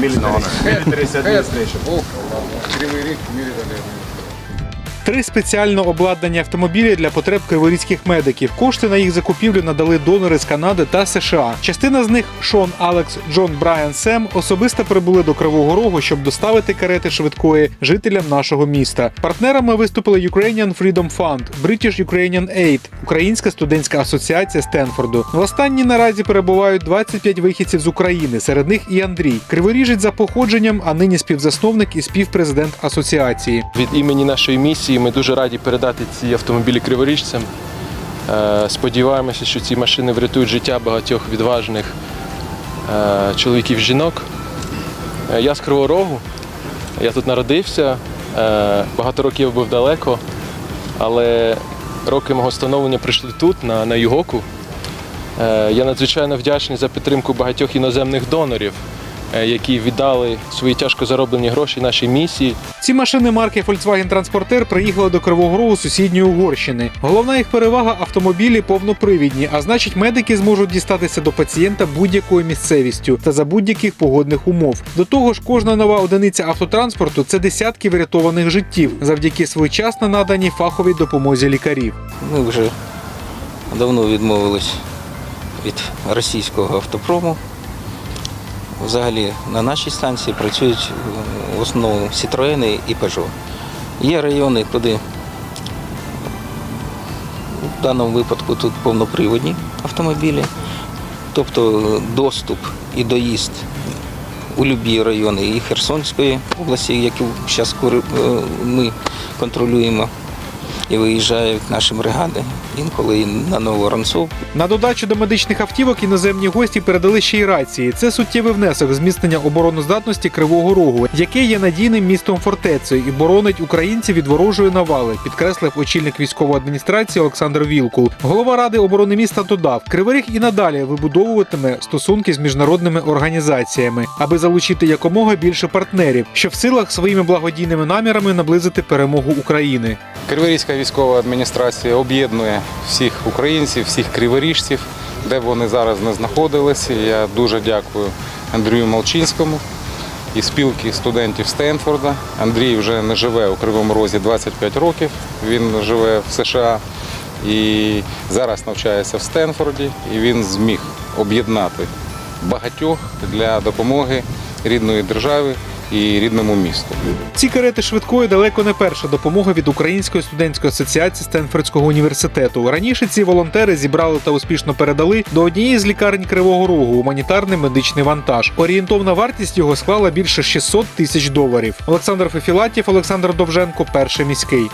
military administration. Кривий ріг мілітарі. Три спеціально обладнані автомобілі для потреб криворізьких медиків. Кошти на їх закупівлю надали донори з Канади та США. Частина з них Шон Алекс, Джон Брайан Сем особисто прибули до Кривого Рогу, щоб доставити карети швидкої жителям нашого міста. Партнерами виступили Ukrainian Freedom Fund, British Ukrainian Aid, Українська студентська асоціація Стенфорду. В останній наразі перебувають 25 вихідців з України. Серед них і Андрій, криворіжець за походженням, а нині співзасновник і співпрезидент асоціації. Від імені нашої місії ми дуже раді передати ці автомобілі криворіжцям. Е, Сподіваємося, що ці машини врятують життя багатьох відважних е, чоловіків жінок. Е, Я з Кривого Рогу, я тут народився, багато років був далеко, але роки мого становлення прийшли тут, на, на Югоку. Я надзвичайно вдячний за підтримку багатьох іноземних донорів, які віддали свої тяжко зароблені гроші нашій місії. Ці машини марки Volkswagen Transporter приїхали до Кривого Рогу сусідньої Угорщини. Головна їх перевага автомобілі повнопривідні, а значить, медики зможуть дістатися до пацієнта будь-якою місцевістю та за будь-яких погодних умов. До того ж, кожна нова одиниця автотранспорту це десятки врятованих життів завдяки своєчасно наданій фаховій допомозі лікарів. Ми вже давно відмовились від російського автопрому. Взагалі на нашій станції працюють е, в основному Citroen і Peugeot. Є райони, куди в даному випадку тут повноприводні автомобілі, тобто е, доступ і доїзд у любі райони і Херсонської області, яку зараз ми контролюємо, і виїжджають наші бригади, інколи і на Новоранцов. На додачу до медичних автівок іноземні гості передали ще й рації. Це суттєвий внесок в зміцнення обороноздатності Кривого Рогу, яке є надійним містом фортецею і боронить українців від ворожої навали, підкреслив очільник військової адміністрації Олександр Вілкул. Голова ради оборони міста додав, Кривий Ріг і надалі вибудовуватиме стосунки з міжнародними організаціями, аби залучити якомога більше партнерів, що в силах своїми благодійними намірами наблизити перемогу України. Криворізька військова адміністрація об'єднує всіх українців, всіх криворіжців, де б вони зараз не знаходилися. Я дуже дякую Андрію Молчинському і спілки студентів Стенфорда. Андрій вже не живе у Кривому Розі 25 років. Він живе в США і зараз навчається в Стенфорді. І він зміг об'єднати багатьох для допомоги рідної держави і рідному місту. Ці карети швидкої далеко не перша допомога від Української студентської асоціації Стенфордського університету. Раніше ці волонтери зібрали та успішно передали до однієї з лікарень Кривого Рогу гуманітарний медичний вантаж. Орієнтовна вартість його склала більше 600 тисяч доларів. Олександр Фефілатів, Олександр Довженко, перший міський.